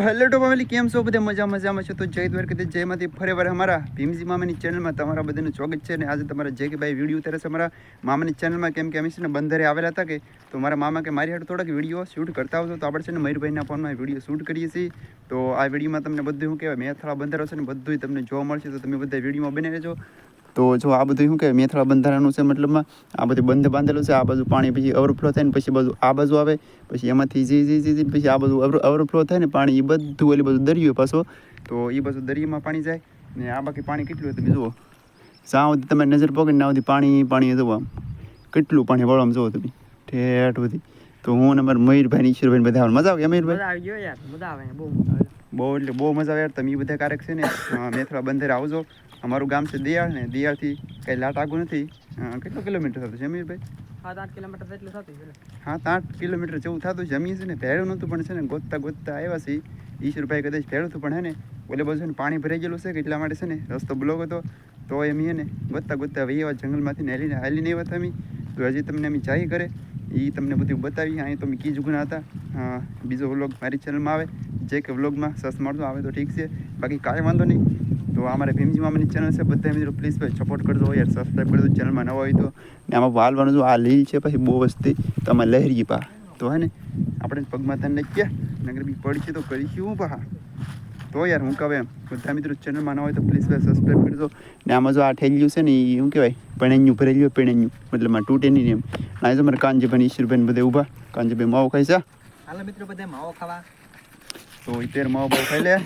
તો હેલો ટો ફેમિલી, કેમ છો બધા? મજા મજામાં છો? તો જય દ્વારકાધીશ જયમાંથી ફરીવાર અમારા ભીમજી મામાની ચેનલમાં તમારા બધાનું સ્વાગત છે અને આજે તમારા જે કે ભાઈ વીડિયો ઉતારે છે અમારા મામાની ચેનલમાં. કેમ કે અમે છે ને બંદરે આવેલા હતા કે તો મારા મામા કે મારી હાટ થોડાક વીડિયો શૂટ કરતા આવતો તો આપણે છે ને મયુરભાઈના ફોનમાં વીડિયો શૂટ કરીએ છીએ. તો આ વિડીયોમાં તમને બધું શું કહેવાય? મેથળા બંધારો છે ને બધું તમને જોવા મળશે. તો તમે બધા વિડીયોમાં બની રહેજો. તો જો આ બધું શું કહેવાય? મેથળા બંધારાનું છે મતલબમાં આ બધું બંધ બાંધેલું છે આ બાજુ પાણી પછી ઓવરફ્લો થાય ને પછી બાજુ આ બાજુ આવે પછી એમાંથી જી જી જી પછી આ બધું ઓવરફ્લો થાય ને પાણી એ બધું ઓલી બધું દરિયો પાછો તો એ બાજુ દરિયામાં પાણી જાય ને આ બાકી પાણી કેટલું તમે જુઓ. જ્યાં સુધી તમે નજર પકડી ના સુધી પાણી પાણી જુઓ આમ. કેટલું પાણી વળો આમ જુઓ તમે. ઠેઠ સુધી તો હું ને મારા મયુરભાઈ ઈશ્વરભાઈ બધા. મજા આવે. કે મયુરભાઈ આવી ગયો યાર. મજા આવે. બહુ બહુ એટલે બહુ મજા આવે યાર. તમે એ બધા કારક છે ને મેથરા બંધેર આવજો. અમારું ગામ છે દિયાળ ને દિયાળથી કંઈ લાટ આગું નથી. કેટલો કિલોમીટર થતું છે અમીરભાઈ સાત આઠ કિલોમીટર જેટલું થતું છે. સાત આઠ કિલોમીટર જેવું થતું જમીએ જમીન છે ને ભેળું નહોતું પણ છે ને ગોતતા ગોતતા આવ્યા છે ઈશ્વરભાઈ કદાચ ભેળું હતું પણ હે ને ઓલે બાજુ ને પાણી ભરાઈ ગયેલું છે કે એટલા માટે છે ને રસ્તો બ્લોક હતો. તો એમ ને ગોતતા ગોતતા વહી એવા જંગલમાંથી ને હાલીને હાલીને આવ્યા હતા અમે. તો હજી તમને અમે જાય કરે એ તમને બધું બતાવી અહીં તો અમે કી જુગના હતા. બીજો વ્લોગ મારી ચેનલમાં આવે. જે કે વ્લોગમાં સસ મળતો આવે તો ઠીક છે. બાકી કાંઈ વાંધો નહીં. તો અમારે ભીમજી મામાની ચેનલ છે બધા મિત્રો પ્લીઝ ભાઈ સપોર્ટ કરજો યાર સબસ્ક્રાઈબ કરજો ચેનલમાં નવા હોય તો. ને આમાં વાલવાનું જો આ લીલ છે પછી બહુ વસ્તી તો આમાં લહેરી પા. તો હે ને આપણે પગમાં તને ગયા નગર બી પડી છે તો કરીશું પા. તો યાર હું કહે એમ બધા મિત્રો ચેનલમાં ન હોય તો પ્લીઝ ભાઈ સબસ્ક્રાઈબ કરજો. ને આમાં જો આ ગયું છે ને એ શું કહેવાય પણેન્યું ભરેલું પણેન્યું મતલબમાં તૂટે નહીં એમ. ના જો મારે કાંજીભાઈ ઈશ્વરભાઈ બધે ઊભા. કાંજીભાઈ માવો ખાઈ છે? હાલો મિત્રો બધા માવો ખાવા. તો ઈતેર માવો બહુ ખાઈ લે.